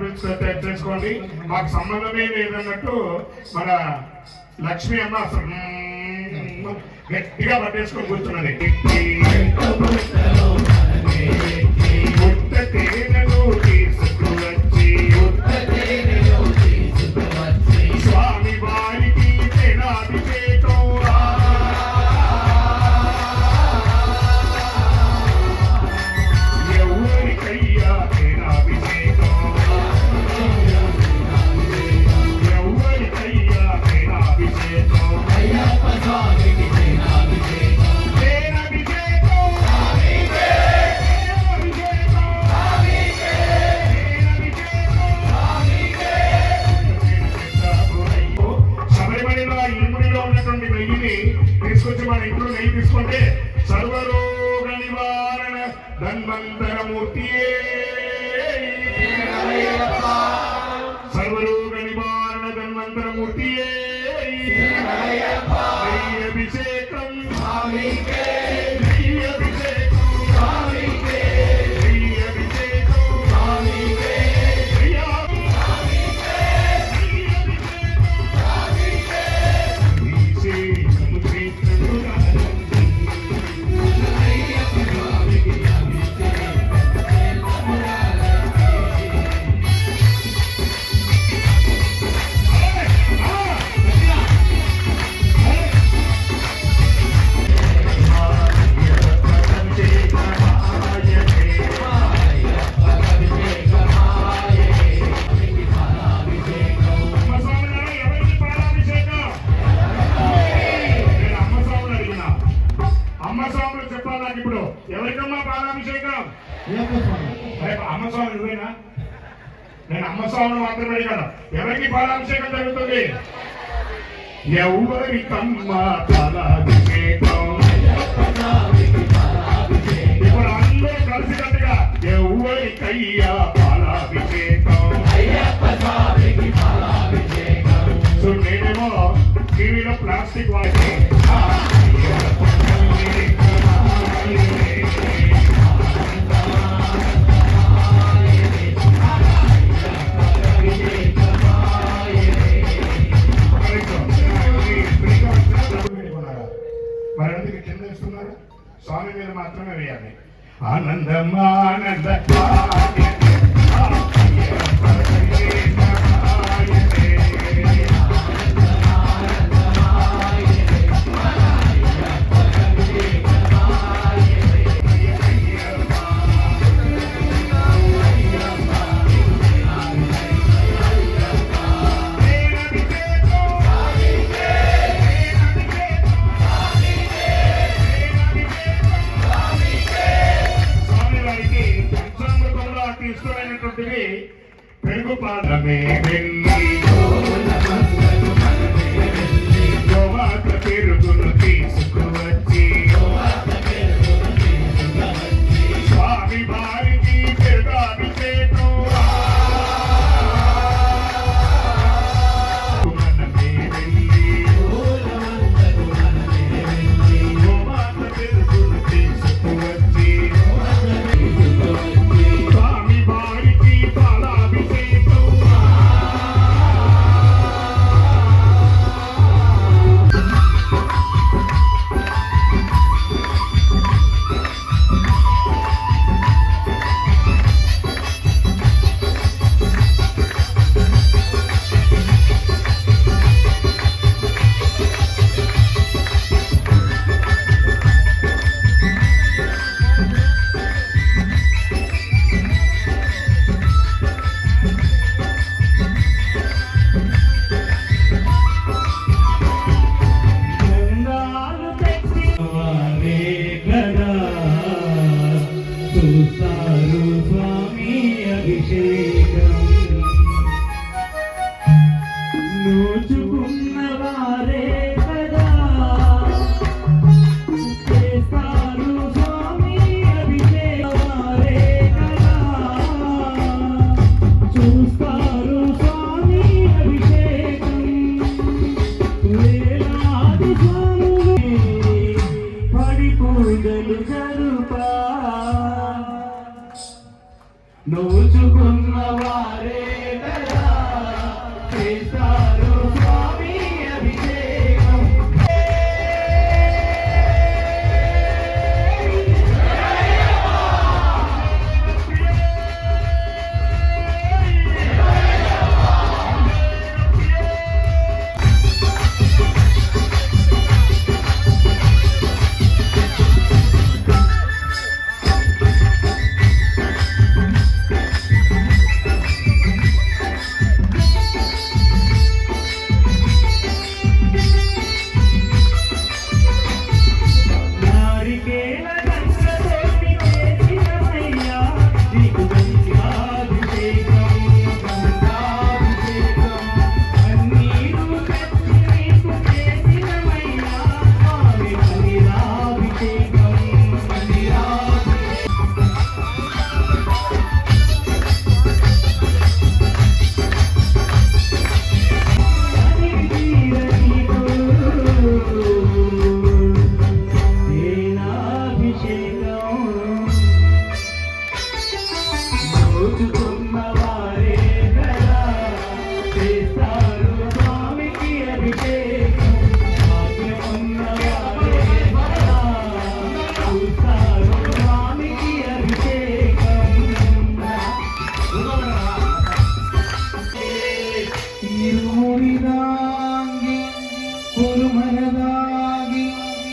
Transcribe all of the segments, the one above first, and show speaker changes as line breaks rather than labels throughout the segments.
పిలిచి చేసుకోండి మాకు సంబంధమే లేదన్నట్టు మన లక్ష్మి అమ్మ గట్టిగా పట్టేసుకొని కూర్చున్నది. ఎవరి కమ్మ తలాభిషేకం ఇప్పుడు అందరూ కలిసినట్టుగా ఎవరి కయ్యా పాలాభిషేకం సో నేనేమో టీవీలో ప్లాస్టిక్ వాటి స్వామి మీద మాత్రమే వేయాలి. ఆనందమానంద ముఖ్యమైనటువంటివి పెరుగు
పాలమే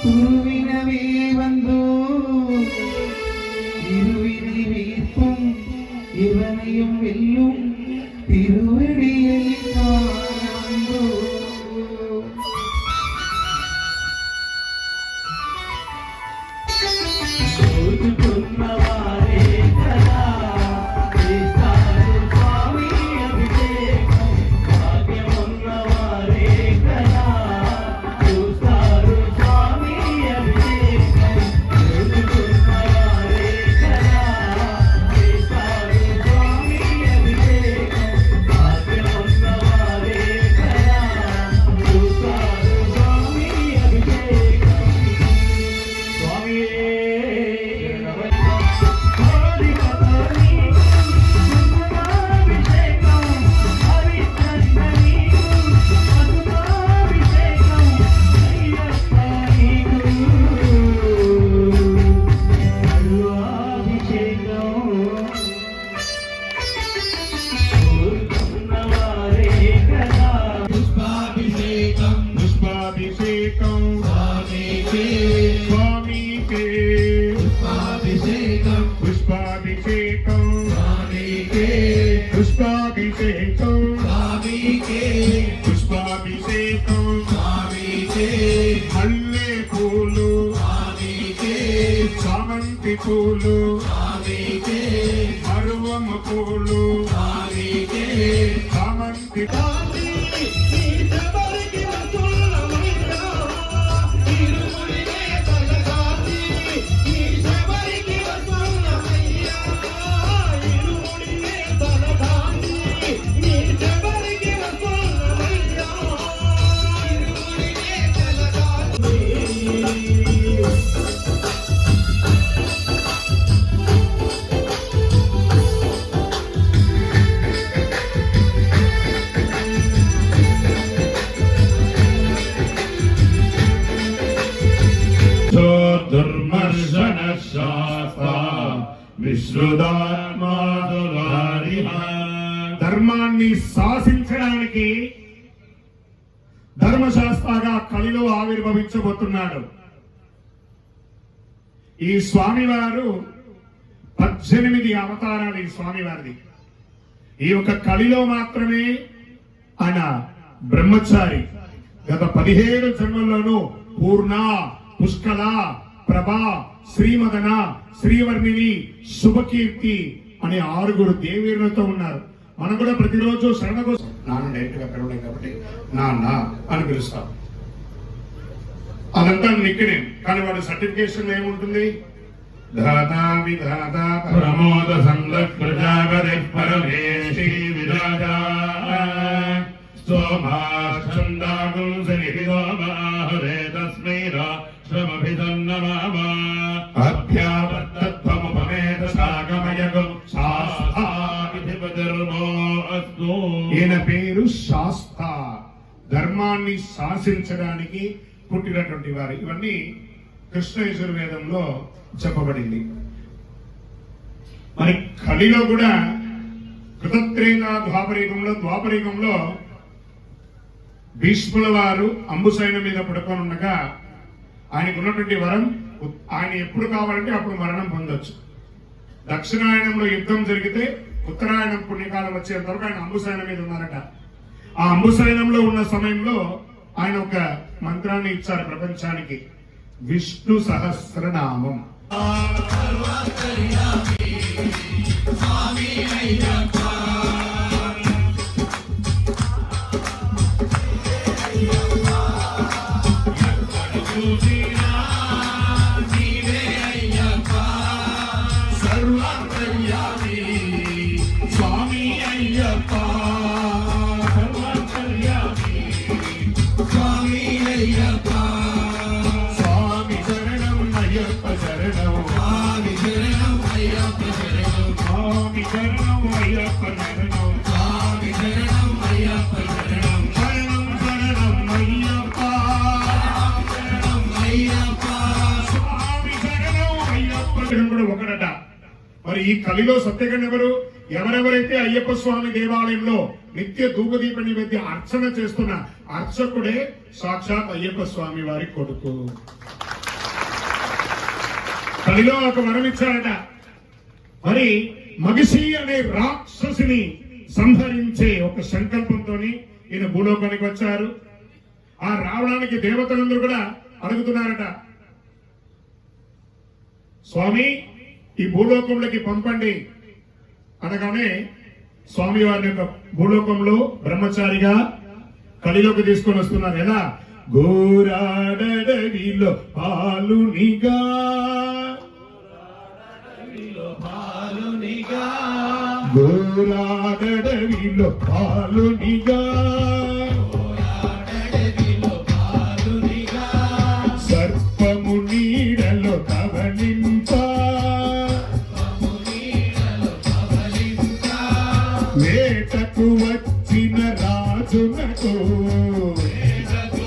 குருவினவே
வந்தோ
இருவினை
வீசும்
இவனையும்
வெல்லும்
మల్లె పూలు చామంతి పూలు
స్వామికి
పూలు
స్వామికి
చామంతి ధర్మశాస్త్రగా కలిలో ఆవిర్భవించబోతున్నాడు. ఈ స్వామివారు పద్దెనిమిది అవతారాలు ఈ స్వామివారిది. ఈ యొక్క కలిలో మాత్రమే ఆయన బ్రహ్మచారి. గత పదిహేడు జన్మల్లోనూ పూర్ణ పుష్కల ప్రభా శ్రీమదన శ్రీవర్ణిని శుభకీర్తి అనే ఆరుగురు దేవీరులతో ఉన్నారు. మనం కూడా ప్రతిరోజు శరణ కోసం నాన్న డైరెక్ట్గా పిలవలేం కాబట్టి నాన్న అని పిలుస్తాను అదంతా నిక్కనే. కానీ వాడి సర్టిఫికేషన్ ఏముంటుంది? దాతా విధాత
ప్రమోద సందక్ ప్రజాపతి పరమేశి విరాజా స్తోమాఛందాగుం సనిహితోమాహరే తస్మై రాష్ట్రమభిధన్నమామ అభ్యాపత్తత్వముపమేత
ఈయన పేరు శాస్త. ధర్మాన్ని శాసించడానికి పుట్టినటువంటి వారు. ఇవన్నీ కృష్ణ యజుర్వేదంలో చెప్పబడింది. మరి కలిలో కూడా కృతత్రేత ద్వాపరయుగంలో ద్వాపరయుగంలో భీష్ముల వారు అంబుసైన మీద పడుకొని ఉండగా ఆయనకు ఉన్నటువంటి వరం ఆయన ఎప్పుడు కావాలంటే అప్పుడు మరణం పొందొచ్చు. దక్షిణాయనంలో యుద్ధం జరిగితే ఉత్తరాయణం పుణ్యకాలం వచ్చేంత వరకు ఆయన అంబుశయనం మీద ఉన్నారట. ఆ అంబుశయనంలో ఉన్న సమయంలో ఆయన ఒక మంత్రాన్ని ఇచ్చారు ప్రపంచానికి. విష్ణు సహస్రనామం. సర్వాంతర్యామి మరి ఈ కలిలో సత్యగన్ ఎవరు? ఎవరెవరైతే అయ్యప్ప స్వామి దేవాలయంలో నిత్య ధూపదీప నివేద్య అర్చన చేస్తున్న అర్చకుడే సాక్షాత్ అయ్యప్ప స్వామి వారి కొడుకు. కలిలో ఒక వరం ఇచ్చారట. మరి మగిషి అనే రాక్షసిని సంహరించే ఒక సంకల్పంతో ఈయన భూలోకానికి వచ్చారు. ఆ రావడానికి దేవతలందరూ కూడా అడుగుతున్నారట. స్వామి ఈ భూలోకంలోకి పంపండి. అనగానే స్వామి వారిని యొక్క భూలోకంలో బ్రహ్మచారిగా కలిలోకి తీసుకొని వస్తున్నారు. ఎలా? గోరాడవిలో పాలునిగా
పాలునిగా
గోరాడవిలో పాలునిగా వేటకు వచ్చిన రాజునకు.
వేదకు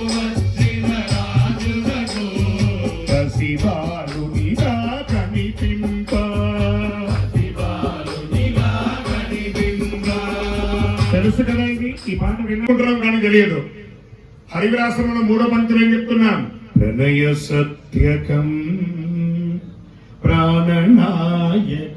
కనిపింప. తెలుసు కదా ఇది? ఈ పాట వినుకుంటున్నాం కానీ తెలియదు. హరివిలాసంలో మూడో పంక్తులు ఏం చెప్తున్నాను ప్రణయ సత్యకం ప్రాణనాయకం